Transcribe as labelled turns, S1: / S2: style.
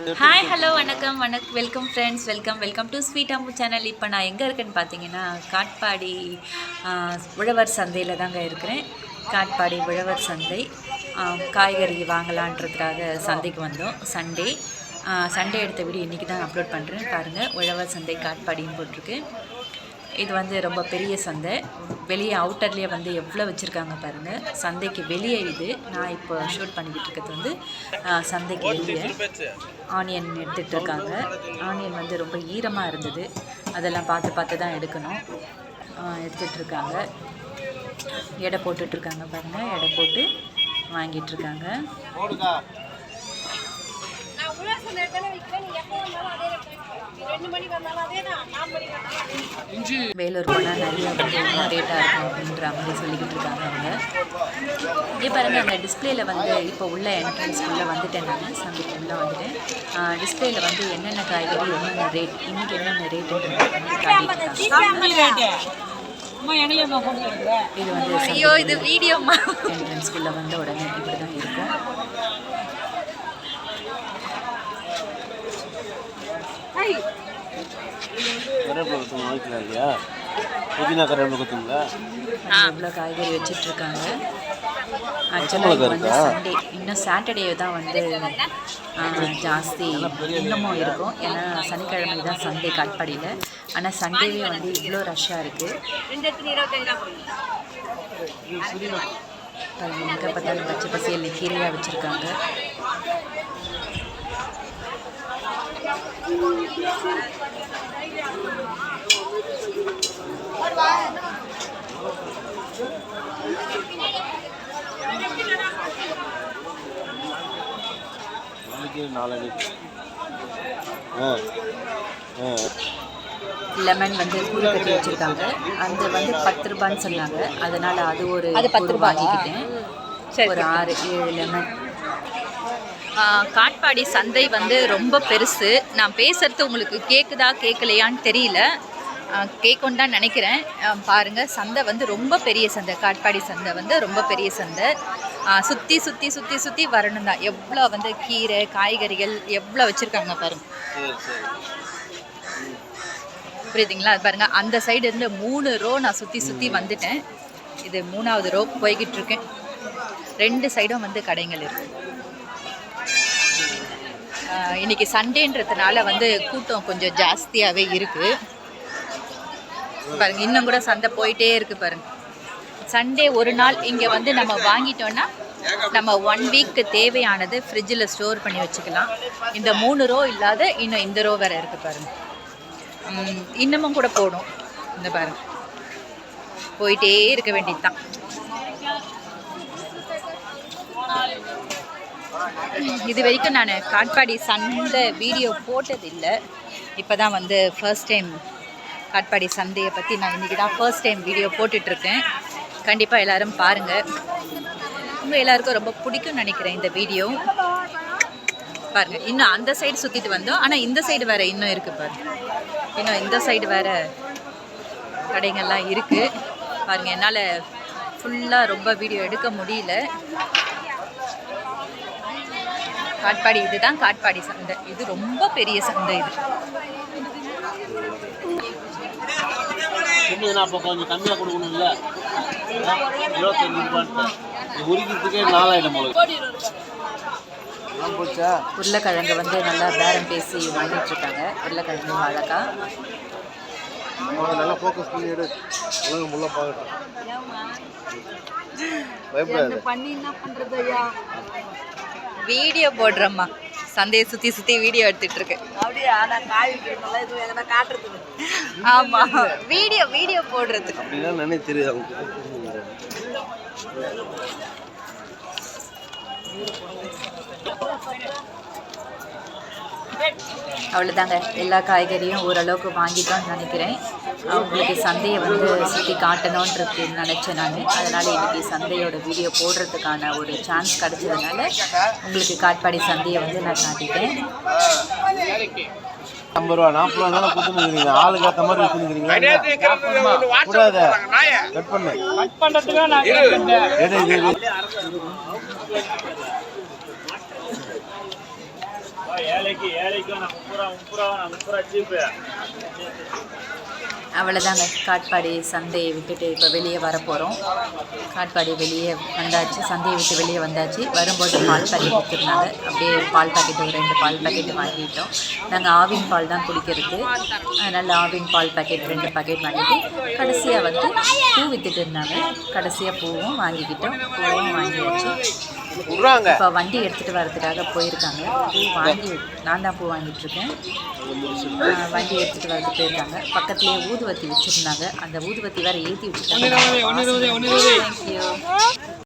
S1: Hi hello வணக்கம் வணக் welcome friends welcome welcome to sweet Ammu channel இப்போ நான் எங்கே இருக்கேன்னு பார்த்தீங்கன்னா காட்பாடி உழவர் சந்தையில் தாங்க இருக்கிறேன். காட்பாடி உழவர் சந்தை காய்கறி வாங்கலான்றதுக்காக சந்தைக்கு வந்தோம். சண்டே சண்டே எடுத்த வீடியோ இன்றைக்கி தான் அப்லோட் பண்ணுறேன் பாருங்கள் உழவர் சந்தை காட்பாடின்னு போட்டிருக்கு. இது வந்து ரொம்ப பெரிய சந்தை. வெளியே அவுட்டர்லேயே வந்து எவ்வளோ வச்சுருக்காங்க பாருங்கள் சந்தைக்கு வெளியே இது. நான் இப்போ ஷூட் பண்ணிக்கிட்டு இருக்கிறது வந்து சந்தைக்கு வெளியே ஆனியன் எடுத்துகிட்டு இருக்காங்க. ஆனியன் வந்து ரொம்ப ஈரமாக இருந்தது. அதெல்லாம் பார்த்து பார்த்து தான் எடுக்கணும். எடுத்துகிட்டு இருக்காங்க. எடை போட்டுட்ருக்காங்க பாருங்கள் எடை போட்டு
S2: வாங்கிட்டுருக்காங்க
S1: வேலூர் போனால் நிறைய வந்து இன்னும் ரேட்டாக இருக்கும் அப்படின்ற மாதிரி சொல்லிக்கிட்டு இருக்காங்க அவங்க. இங்கே பாருங்கள் அந்த டிஸ்பிளேல வந்து இப்போ உள்ள என்ட்ரன்ஸ்குள்ளே வந்துட்டேன் நான். சந்தைக்கு உள்ளே வந்துட்டேன். டிஸ்பிளேல வந்து என்னென்ன காய்கறி என்னென்ன ரேட் இன்னைக்கு என்னென்ன ரேட்டுன்றது இது வந்து ஐயோ இது வீடியோமா என்ட்ரன்ஸ்குள்ளே வந்த உடனே இப்படி தான் இருக்கும்.
S3: கருவேப்பிலை வாங்கிக்கலாம் இல்லையா புதினா கருவேப்பிலை கொத்தமல்லா
S1: எவ்வளோ காய்கறி வச்சிட்டு இருக்காங்க ஆக்சுவலாக இது வந்து சண்டே இன்னும் சாட்டர்டே தான் வந்து ஜாஸ்தி இன்னமும் இருக்கும். ஏன்னா சனிக்கிழமை தான் சண்டே காட்பாடியில் ஆனால் சண்டேவே வந்து இவ்வளோ ரஷ்ஷாக இருக்குது எங்கே பார்த்தாலும் பச்சை பசேல் கீரையாக வச்சுருக்காங்க. லெமன் வந்து கூறு கட்டி வச்சுருக்காங்க. அந்த வந்து பத்து ரூபான்னு சொன்னாங்க. அதனால் அது ஒரு
S4: அது பத்து ரூபாவா?
S1: வாங்கிக்கிட்டேன். ஒரு ஆறு ஏழு லெமன்
S4: காட்பாடி சந்தை வந்து ரொம்ப பெருசு. நான் பேசுறது உங்களுக்கு கேட்குதா கேட்கலையான்னு தெரியல. ஆ, கேட்கும்னு தான் நினைக்கிறேன். ஆ, பாருங்க சந்தை வந்து ரொம்ப பெரிய சந்தை. காட்பாடி சந்தை வந்து ரொம்ப பெரிய சந்தை. சுற்றி சுற்றி சுற்றி சுற்றி வரணும் தான். எவ்வளோ வந்து கீரை காய்கறிகள் எவ்வளோ வச்சுருக்காங்க பாருங்க.
S3: சரி சரி.
S4: புரியுதுங்களா? அது பாருங்க அந்த சைடு இருந்து மூணு ரோ நான் சுற்றி சுற்றி வந்துட்டேன். இது மூணாவது ரோ போய்கிட்டு இருக்கேன். ரெண்டு சைடும் வந்து கடைகள் இருக்கு. இன்னைக்கு சண்டேன்றதுனால வந்து கூட்டம் கொஞ்சம் ஜாஸ்தியாகவே இருக்கு. பாருங்க இன்னும் கூட சந்தை போயிட்டே இருக்கு பாருங்க. சண்டே ஒரு நாள் இங்கே வந்து நம்ம வாங்கிட்டோன்னா நம்ம ஒன் வீக்கு தேவையானது ஃப்ரிட்ஜில் ஸ்டோர் பண்ணி வச்சுக்கலாம். இந்த மூணு ரோ இல்லாத இன்னும் இந்த ரோ வேற இருக்கு பாருங்கள் இன்னமும் கூட போடும். இந்த பாருங்க. போயிட்டே இருக்க வேண்டியது தான் இது வரைக்கும் நான் காட்பாடி சந்தை வீடியோ போட்டதில்லை. இப்போ தான் வந்து ஃபர்ஸ்ட் டைம் காட்பாடி சந்தையை பற்றி நான் இன்றைக்கி தான் ஃபர்ஸ்ட் டைம் வீடியோ போட்டுட்ருக்கேன். கண்டிப்பாக எல்லோரும் பாருங்கள் உங்கள் எல்லாருக்கும் ரொம்ப பிடிக்கும்னு நினைக்கிறேன் இந்த வீடியோ. பாருங்கள் இன்னும் அந்த சைடு சுற்றிட்டு வந்தோம். ஆனால் இந்த சைடு வேறு இன்னும் இருக்குது பாருங்கள் இன்னும் இந்த சைடு வேறு கடைங்கள்லாம் இருக்குது பாருங்கள் என்னால் ஃபுல்லாக ரொம்ப வீடியோ எடுக்க முடியல. காட்பாடி இதுதான் காட்பாடி சந்தை. இது ரொம்ப பெரிய சந்தை இது.
S3: அப்போ கொஞ்சம் கம்மியாக கொடுக்கணும்ல? இருபத்தஞ்சு உரிக்கிறதுக்கே நாலாயிரம்
S1: உருளைக்கிழங்கு வந்து நல்லா பேரம் பேசி வாங்கிட்டு இருக்காங்க. உருளைக்கிழங்கு வாழைக்காய்
S3: நல்லா ஃபோக்கஸ் பண்ணி எடு. உலகம் முள்ள பார்க்கட்டும். பயப்படாது.
S4: வீடியோ போடுறேம்மா. சந்தையை சுற்றி சுற்றி வீடியோ எடுத்துட்டு இருக்கேன்
S2: அப்படியா? நான் காய் விற்கிறதுனால இது எங்கன்னா காட்டுறதுக்கு
S4: ஆமாம் வீடியோ வீடியோ போடுறதுக்கு.
S3: அப்படிலாம் நினைவு தெரியுது
S1: அவ்வளோதாங்க எல்லா காய்கறியும் ஓரளவுக்கு வாங்கிட்டோம்னு நினைக்கிறேன். உங்களுக்கு சந்தையை வந்து சுற்றி காட்டணுன்றது நினச்சேன் நான். அதனால் இன்றைக்கி சந்தையோட வீடியோ போடுறதுக்கான ஒரு சான்ஸ் கிடச்சதுனால உங்களுக்கு காட்பாடி சந்தையை வந்து நான் காட்டிட்டேன்.
S3: ஐம்பது ரூபா நாற்பது ரூபா தானே கொடுத்துருக்கீங்க ஆளுக்கு ஏற்ற மாதிரி கொடுத்துருக்கீங்க கூடாது? கட் பண்ணு. எடு, எடு, எடு.
S1: அவ்வளோதாங்க காட்பாடி சந்தையை விட்டுட்டு இப்போ வெளியே வர போகிறோம் காட்பாடி வெளியே வந்தாச்சு. சந்தையை விட்டு வெளியே வந்தாச்சு. வரும்போது பால் பாக்கெட் கொடுத்துருந்தாங்க அப்படியே பால் பாக்கெட் ஒரு ரெண்டு பால் பாக்கெட் வாங்கிட்டோம். நாங்கள் ஆவின் பால் தான் குடிக்கிறது. அதனால் ஆவின் பால் பாக்கெட் ரெண்டு பாக்கெட் வாங்கிட்டு கடைசியாக வந்து பூ வித்துட்டு இருந்தாங்க. கடைசியாக பூவும் வாங்கிக்கிட்டோம். பூவும் வாங்கியாச்சு.
S3: விட்றாங்க.
S1: இப்போ வண்டி எடுத்துகிட்டு வரதுக்காக போயிருக்காங்க. பூ வாங்கி நான் தான் பூ வாங்கிட்டு இருக்கேன். ஆஹ் வண்டி எடுத்துகிட்டு வரது போயிருக்காங்க. பக்கத்துலேயே ஊதுவத்தி வச்சுருந்தாங்க. அந்த ஊதுவத்தி வேறு ஏற்றி வச்சுருக்காங்க. தேங்க்யூ